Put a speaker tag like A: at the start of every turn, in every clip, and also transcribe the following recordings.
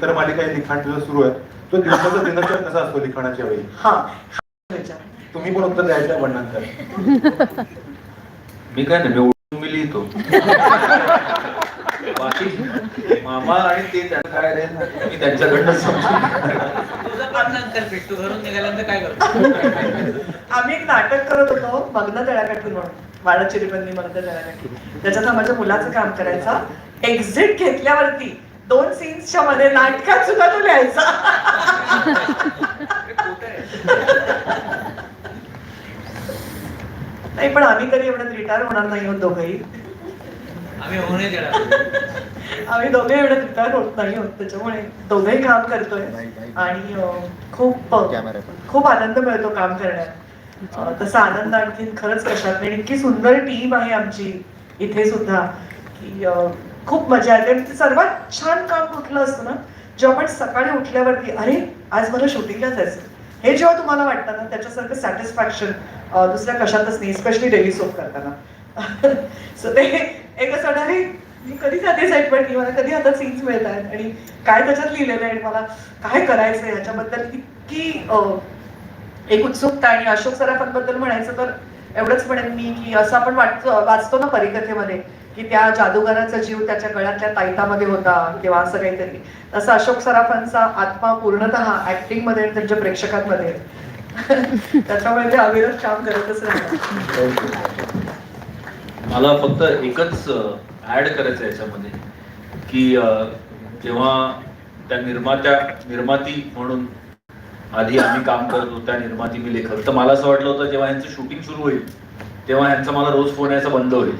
A: तर मालिका लिखाण तुझं सुरू आहे तो दिवसाचा दिनचर्या कसा असतो लिखाणाच्या वेळी?
B: हा.
A: तुम्ही पण उत्तर द्यायचं वर्णनकर
C: मी काय नाही मी उठून मी लिहितो. बाकी मामा आणि ते त्यांना काय रे? मी त्यांच्याकडनं समजून
D: घरून निघाल्यानंतर काय करतो?
B: आम्ही एक नाटक करत होतो मग्न तळ्याकाठी म्हणून. वाडाची रिबंदी मग्न तळ्याकाठी त्याच्यात माझ्या मुलाचं काम करायचा. एक्झिट घेतल्यावरती दोन सीन्सच्या मध्ये नाटकात सुद्धा तो लिहायचा. नाही पण आम्ही कधी एवढ्यात रिटायर होणार नाही होत दोघंही.
D: आम्ही होणे देणार
B: आम्ही दोघे एवढ्यात रिटायर होत नाही होत त्याच्यामुळे दोघंही काम करतोय. आणि खूप खूप आनंद मिळतो काम करण्यात. तसा आनंद आणखीन खरंच कशात नाही. आणि इतकी सुंदर टीम आहे आमची. इथे सुद्धा. की खूप मजा येते आणि ते सर्वात छान काम कुठलं असतं ना जेव्हा आपण सकाळी उठल्यावरती अरे आज मला शूटिंगला जायचं हे जेव्हा तुम्हाला वाटतं ना त्याच्यासारखं सॅटिस्फॅक्शन दुसऱ्या कशातच नाही स्पेशली डेली सोप करताना. सो ते एक असं अरे मी कधी जाते एक्साइटमेंट पण मला कधी आता सीन्स मिळत आहेत आणि काय त्याच्यात लिहिलेलं आहे आणि मला काय करायचं ह्याच्याबद्दल इतकी एक उत्सुकता आणि अशोक सराफांबद्दल म्हणायचं तर एवढंच म्हणेन मी की असं आपण वाटतो वाचतो ना परिकथेमध्ये की त्या जादूगाराचा जीव त्याच्या गळ्यातल्या ताईतामध्ये होता किंवा असं काहीतरी. तसं अशोक सराफांचा आत्मा पूर्णतः ऍक्टिंगमध्ये आणि त्यांच्या प्रेक्षकांमध्ये. आहे. त्याच्यामुळे ते अविरत काम करतच राहतात
C: मला फक्त एकच ऍड करायचं याच्यामध्ये की जेव्हा त्या निर्मात्या निर्माती म्हणून आधी आम्ही काम करत होतो त्या निर्माती मी लेखक. तर मला असं वाटलं होतं जेव्हा यांचं शूटिंग सुरू होईल तेव्हा यांचा मला रोज फोन यायचा बंद होईल.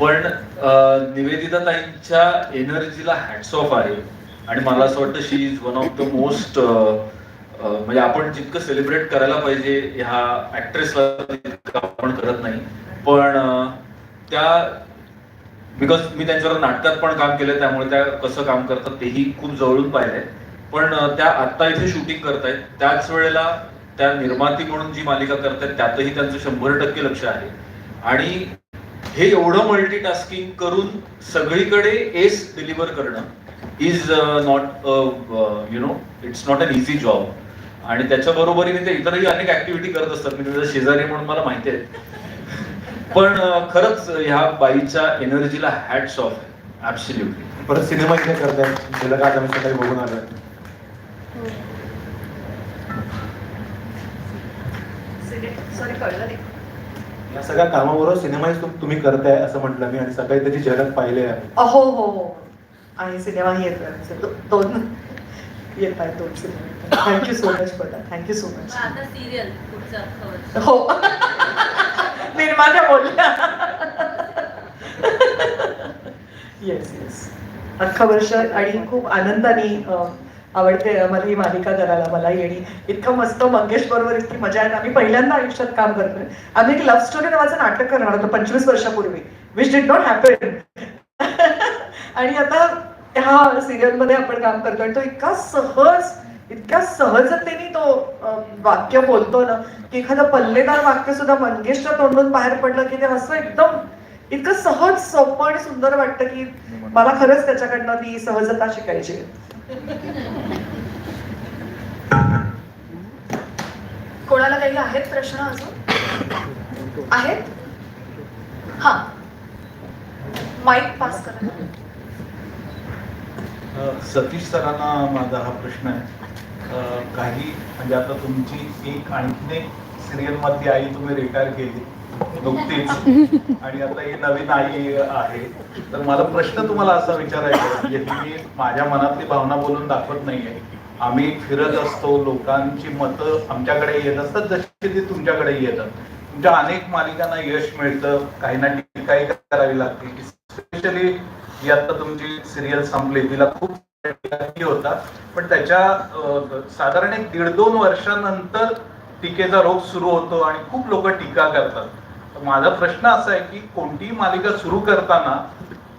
C: पण निवेदिताताईंच्या निवेदिता ताईंच्या एनर्जीला हॅट्स ऑफ आहे. आणि मला असं वाटतं she is one of the most म्हणजे आपण जितकं सेलिब्रेट करायला पाहिजे ह्या ऍक्ट्रेसला तितकं आपण करत नाही. पण त्या बिकॉज मी त्यांच्यावर नाटकात पण काम केलं त्यामुळे त्या कसं काम करतात तेही खूप जवळून पाहिलंय. पण त्या आत्ता इथे शूटिंग करतायत. त्याच वेळेला त्या निर्माती म्हणून जी मालिका करतायत त्यातही त्यांचं शंभर टक्के लक्ष आहे. आणि हे एवढं मल्टीटास्किंग करून सगळीकडे एस डिलिव्हर करणं is not you know it's not an easy job आणि त्याच्या बरोबरीने ते इतरही अनेक ऍक्टिव्हिटी करत असतात. मी तुझ्या शेजारी म्हणून मला माहिती आहे. पण अं, खरंच ह्या बाईच्या एनर्जीला हॅट्स ऑफ ऍब्सल्युटली
A: परत सिनेमा इथे करताय. त्याला का आम्ही सकाळी बघून आलोय.
B: सॉरी कळलं नाही.
A: या सगळ्या कामाबरोबर सिनेमाही तुम- तुम्ही करताय असं म्हटलं मी आणि सकाळी त्याची झलक पाहिले आहे
B: हो हो. हो आणि सिनेमाही येतोय दो- दोन. येत आहेत दोन सिनेमे. थँक्यू सो मच बटा थँक्यू सो मच
E: आता सिरियल पुढचं अख्खं वर्ष.
B: हो. निर्मात्या बोलल्या येस येस अख्खं वर्ष आणि खूप आनंदाने अं, आवडते मला ही मालिका करायला मला आणि इतकं मस्त मंगेश बरोबर इतकी मजा आहे आम्ही पहिल्यांदा आयुष्यात काम करतोय. आम्ही एक लव्ह स्टोरी नावाचं नाटक करणार होतो पंचवीस वर्षापूर्वी विच डिड नॉट हॅपन आणि आता ह्या सिरियलमध्ये आपण काम करतोय आणि तो इतका सहज इतक्या सहजतेने तो वाक्य बोलतो ना की एखादं पल्लेदार वाक्य सुद्धा मंगेशच्या तोंडून बाहेर पडलं की ते असं एकदम इतकं सहज सोपं आणि सुंदर वाटतं की मला खरंच त्याच्याकडनं ती सहजता शिकायची. कोणाला काही आहेत प्रश्न अजून? आहेत? हा. माईक पास करा.
F: सतीश सरांना माझा हा प्रश्न आहे. काही म्हणजे आता तुमची एक आणखीन एक सिरियल मधली आई तुम्ही रिटायर केली. नुकतीच. आणि आता ही नवीन आई आहे. तर मला प्रश्न तुम्हाला असा विचारायचा आहे, म्हणजे मी माझ्या मनातली भावना बोलून दाखवत नाहीये. आम्ही फिरत असतो लोकांची मतं आमच्याकडे येत असतात जशी ती तुमच्याकडे येतात. तुमच्या अनेक मालिकांना यश मिळतं काही ना टीकाही करावी लागते. स्पेशली जी आता तुमची सिरियल संपली तिला खूप होता पण त्याच्या साधारण एक दीड दोन वर्षानंतर टीकेचा रोग सुरू होतो आणि खूप लोक टीका करतात. तर माझा प्रश्न असा आहे की कोणतीही मालिका सुरू करताना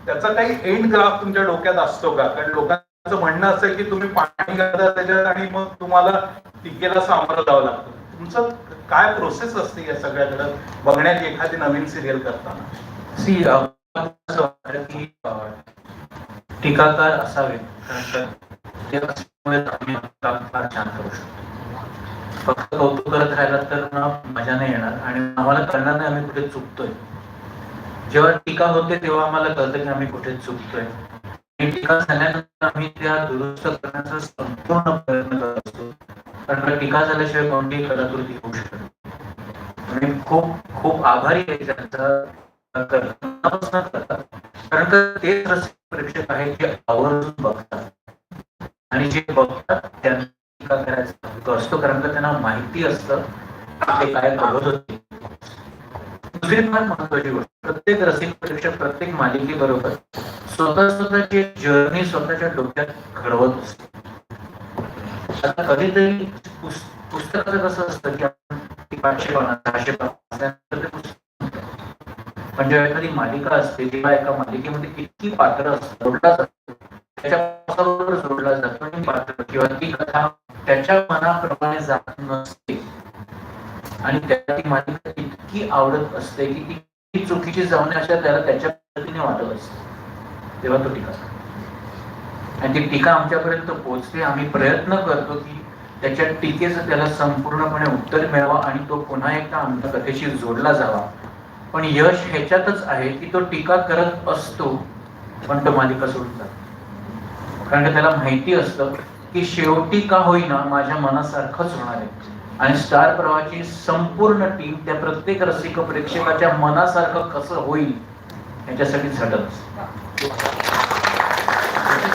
F: त्याचा काही एंड ग्राफ तुमच्या डोक्यात असतो का? कारण लोकांचं म्हणणं असं की तुम्ही पाणी घालता त्याच्यात आणि मग तुम्हाला टिकेला सामोरं जावं लागतं. तुमचं काय प्रोसेस असते या सगळ्याकडे बघण्याची एखादी नवीन सिरियल करताना?
C: सी की
G: टीकाकार असावे कारण आम्ही फार छान करू शकतो. फक्त कौतुक करत राहिला तर ना मजा नाही येणार. आणि आम्हाला कळणार नाही आम्ही कुठे चुकतोय. जेव्हा टीका होते तेव्हा आम्हाला कळतं की आम्ही कुठे चुकतोय. टीका झाल्यानंतर आम्ही त्या दुरुस्त करण्याचा संपूर्ण प्रयत्न करत असतो. कारण टीका झाल्याशिवाय कोणतीही कलाकृती होऊ शकत आणि खूप खूप आभारी आहे त्यांचा करतात कारण का ते रसिक प्रेक्षक आहेत जे आवर्जून बघतात. आणि जे बघतात त्यांना करायचा. तो असतो कारण का त्यांना माहिती असतं ते काय बघत होते. दुसरी फार महत्वाची गोष्ट प्रत्येक रसिक परीक्षक प्रत्येक मालिकेबरोबर स्वतः स्वतःची जर्नी स्वतःच्या डोक्यात घडवत असते. आता कधीतरी पुस्तकाचं कसं असतं की आपण पाचशे पाना सहाशे पाना ते पुस्तक म्हणजे पण एखादी मालिका असते किंवा एका मालिकेमध्ये इतकी पात्र असतात त्याच्या पावसाबरोबर जोडला जातो आणि पात्र किंवा ती कथा त्याच्या मनाप्रमाणे जात नसते. आणि त्याला ती मालिका इतकी आवडत असते की ती ती चुकीची जाऊन अशा त्याला त्याच्या पद्धतीने वाटत असते. तेव्हा तो टीका आणि ती टीका आमच्यापर्यंत पोहोचते. आम्ही प्रयत्न करतो की त्याच्या टीकेचं त्याला संपूर्णपणे उत्तर मिळावा आणि तो पुन्हा एकदा आमच्या कथेशी जोडला जावा. पण यश ह्याच्यातच आहे की तो टीका करत असतो पण तो मालिका सोडून जातो. कारण का त्याला माहिती असतं की शेवटी का होईना माझ्या मनासारखंच होणार आहे. आणि स्टार प्रवाहाची संपूर्ण टीम त्या प्रत्येक रसिक प्रेक्षकाच्या मनासारखं कसं होईल याच्यासाठी झटत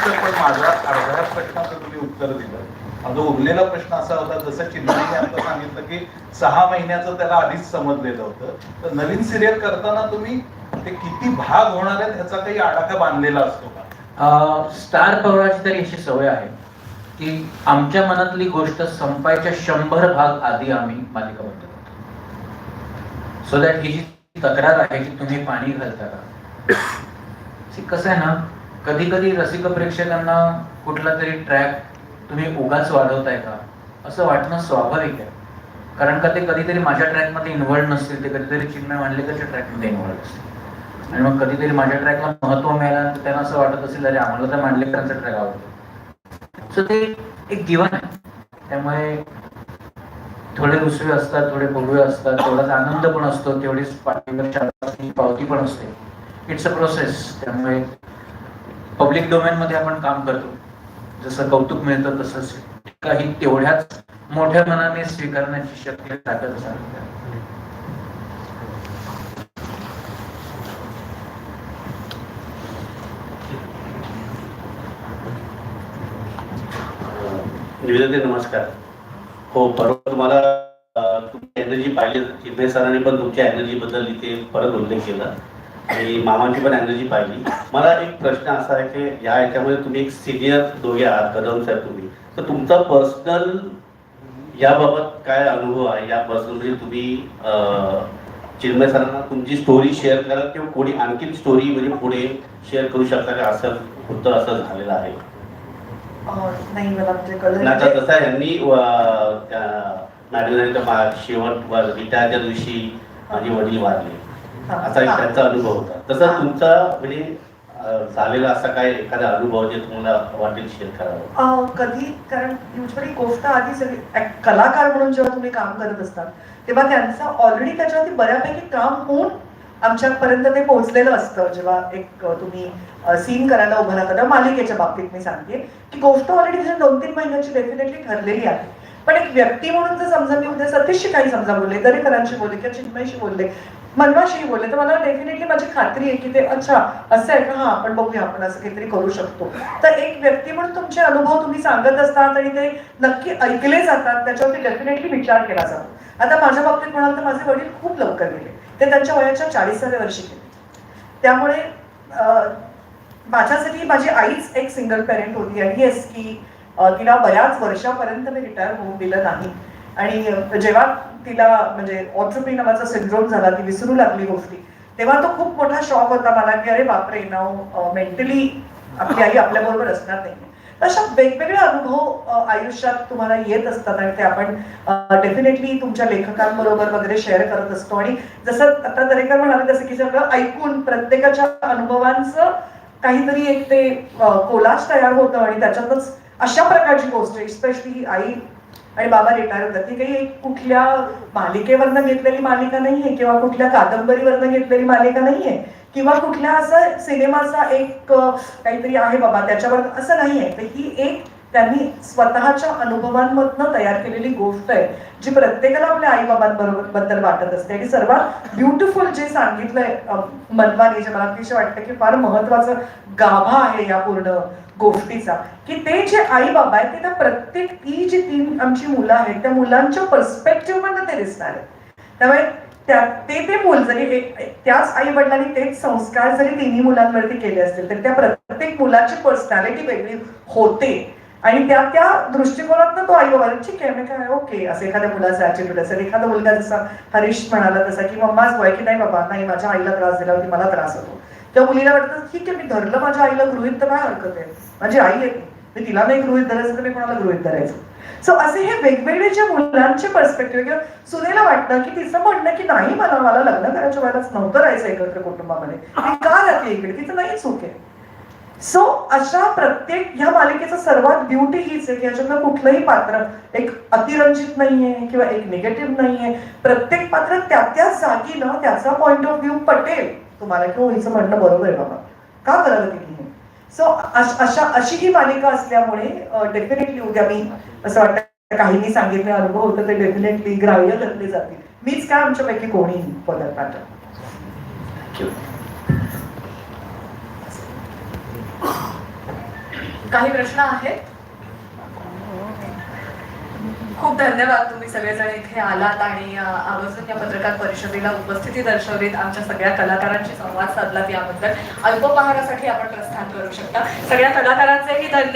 F: पण माझा अर्ध्या प्रश्नाचं तुम्ही उत्तर दिलं. माझा उरलेला प्रश्न असा होता जसं चिन्मयने आता सांगितलं की सहा महिन्याचं त्याला आधीच समजलेलं होतं. तर नवीन सिरियल करताना तुम्ही ते किती भाग होणार आहेत ह्याचा काही आडाखा बांधलेला असतो का?
G: स्टार प्रवाहाची तरी अशी सवय आहे की आमच्या मनातली गोष्ट संपायच्या शंभर भाग आधी आम्ही मालिका बंद करतो. सो दॅट ही जी तक्रार आहे की तुम्ही पाणी घालता का? कसं आहे ना कधी कधी रसिक प्रेक्षकांना कुठला तरी ट्रॅक तुम्ही उगाच वाढवताय का? असं वाटणं स्वाभाविक आहे. कारण का ते कधीतरी माझ्या ट्रॅकमध्ये इन्व्हॉल्ड नसतील ते कधीतरी चिन्मय मांडलेकरच्या ट्रॅकमध्ये इन्व्हॉल्ड असतील. आणि मग कधीतरी माझ्या ट्रॅकला महत्त्व मिळाल्यानंतर त्यांना असं वाटत असेल अरे आम्हाला तर मांडलेकरांचा ट्रॅक आवडतो. सो ते एक गिवन आहे. त्यामुळे थोडे रुसवे असतात थोडे बोलवे असतात तेवढाच आनंद पण असतो तेवढीच पाठीवर पावती पण असते. इट्स अ प्रोसेस त्यामुळे पब्लिक डोमेन मध्ये आपण काम करतो. जसं कौतुक मिळतं तसंच काही तेवढ्याच मोठ्या मनाने स्वीकारण्याची शक्ती ताकद असावी
H: निवेदिते नमस्कार. हो परवा तुम्हाला तुमची एनर्जी पाहिली चिन्मय सरांनी पण तुमच्या एनर्जी बद्दल इथे परत उल्लेख केला. आणि मामांची पण एनर्जी पाहिली. मला एक प्रश्न असा आहे की या याच्यामध्ये तुम्ही एक सिनियर दोघे आहात कदम साहेब तुम्ही. तर तुमचा पर्सनल याबाबत काय अनुभव आहे? या पर्सनल म्हणजे तुम्ही चिन्मय सरांना तुमची स्टोरी शेअर करा किंवा कोणी आणखीन स्टोरी म्हणजे पुढे शेअर करू शकता का? असं होतं असं झालेलं आहे.
B: नाही मला म्हणजे कळलं
H: आता
B: नाही.
H: जसा यांनी मॅडम शेवट रिटायरच्या दिवशी माझे वडील वारले असा एक. त्यांचा अनुभव होता तसा. तुमचा म्हणजे झालेला असा काय एखादा अनुभव जे तुम्हाला वाटेल शेअर करावा
B: कधी कारण युजली गोष्ट आधी सगळी कलाकार म्हणून जेव्हा तुम्ही काम करत असतात तेव्हा त्यांचं ऑलरेडी त्याच्यावरती बऱ्यापैकी काम होऊन आमच्यापर्यंत ते पोहोचलेलं असतं जेव्हा एक तुम्ही सीन करायला उभं राहता तेव्हा मालिकेच्या बाबतीत मी सांगते की गोष्ट ऑलरेडी त्याच्या दोन तीन महिन्याची डेफिनेटली ठरलेली आहे. पण एक व्यक्ती म्हणून जर समजा मी उद्या सतीशशी काही समजा बोलले दरेकरांशी बोलले किंवा चिन्मयशी बोलले मनवाशी बोलले तर मला डेफिनेटली माझी खात्री आहे की ते अच्छा असं आहे का? हा आपण बघूया आपण असं काहीतरी करू शकतो. तर एक व्यक्ती म्हणून तुमचे अनुभव तुम्ही सांगत असतात आणि ते नक्की ऐकले जातात त्याच्यावरती डेफिनेटली विचार केला जातो. आता माझ्या बाबतीत म्हणाल तर माझे वडील खूप लवकर गेले. ते त्यांच्या वयाच्या चाळीसाव्या वर्षी गेले. त्यामुळे माझ्यासाठी माझी आईच एक सिंगल पेरेंट होती. आणि येस की तिला बऱ्याच वर्षापर्यंत मी रिटायर होऊन दिलं नाही. आणि जेव्हा तिला म्हणजे ऑट्रोपी नावाचा सिंड्रोम झाला ती विसरू लागली गोष्टी तेव्हा तो खूप मोठा शॉक होता मला की अरे बापरे नाव मेंटली uh, आपली आई आपल्या बरोबर असणार नाही. अशा वेगवेगळे अनुभव uh, आयुष्यात तुम्हाला येत असतात आणि ते आपण uh, डेफिनेटली तुमच्या लेखकांबरोबर वगैरे शेअर करत असतो. आणि जसं आता दरेकर म्हणाले तसं की सगळं ऐकून प्रत्येकाच्या अनुभवांचं काहीतरी एक ते कोलाज तयार होतं आणि त्याच्यातच अशा प्रकारची गोष्ट स्पेशली आई आणि बाबा रिटायर होतात. ती काही कुठल्या मालिकेवरनं घेतलेली मालिका नाहीये किंवा कुठल्या कादंबरीवरनं घेतलेली मालिका नाहीये किंवा कुठल्या असं सिनेमाचा एक काहीतरी आहे बाबा त्याच्यावर असं नाहीये. तर ही एक त्यांनी स्वतःच्या अनुभवांमधनं तयार केलेली गोष्ट आहे जी प्रत्येकाला आपल्या आई बाबांबरोबरबद्दल वाटत असते. आणि सर्वात ब्युटिफुल जे सांगितलंय मनवाने मनवानी जे मला अतिशय वाटतं की फार महत्वाचं गाभा आहे या पूर्ण गोष्टीचा की ते जे आई बाबा आहेत ते त्या प्रत्येक ती जी तीन आमची मुलं आहेत त्या मुलांच्या पर्स्पेक्टिव्ह मधनं ते दिसणार आहे त्यामुळे त्या ते ते मूल जरी त्याच आई वडिलांनी तेच संस्कार जरी तिन्ही मुलांवरती केले असतील तर त्या प्रत्येक मुलाची पर्सनॅलिटी वेगळी होते. आणि त्या त्या दृष्टिकोनातनं तो आई बाबा ठीक आहे मी काय ओके. असं एखाद्या मुलाचा ऍटिट्यूड असेल एखादा मुलगा जसा हरीश म्हणाला तसा की मम्माच वय की नाही बाबा नाही माझ्या आईला त्रास दिल्यावरती मला त्रास होतो. त्या मुलीला वाटतं ठीक आहे मी धरलं माझ्या आईला गृहित तर काय हरकत आहे? माझी आई आहे मी तिला नाही गृहित धरायचं तर मी कोणाला गृहित धरायचं? सो असे हे वेगवेगळे जे मुलांचे पर्स्पेक्टिव्ह किंवा सुनेला वाटतं की तिचं म्हणणं की नाही मला मला लग्न करायच्या वेळेलाच नव्हतं राहायचं एकत्र कुटुंबामध्ये. मी का राहते इकडे? तिचं नाही चूक आहे. सो अशा प्रत्येक ह्या मालिकेचं सर्वात ब्युटी हीच आहे की याच्यातलं कुठलंही पात्र एक अतिरंजित नाहीये किंवा एक निगेटिव्ह नाहीये. प्रत्येक पात्र त्या त्या जागी ना त्याचा पॉइंट ऑफ व्ह्यू पटेल तुम्हाला की हिचं म्हणणं बरोबर आहे बाबा. का करायला तिने सो अशा अशी ही मालिका असल्यामुळे डेफिनेटली उद्या मी असं वाटतं काहींनी सांगितले अनुभव होतं ते डेफिनेटली ग्राह्य धरले जातील. मीच काय आमच्यापैकी कोणी पदर
I: काही प्रश्न आहेत? खूप धन्यवाद तुम्ही सगळेजण इथे आलात आणि आवर्जून या पत्रकार परिषदेला उपस्थिती दर्शवलीत. आमच्या सगळ्या कलाकारांशी संवाद साधलात याबद्दल. अल्पपहारासाठी आपण प्रस्थान करू शकता. सगळ्या कलाकारांचेही धन्यवाद.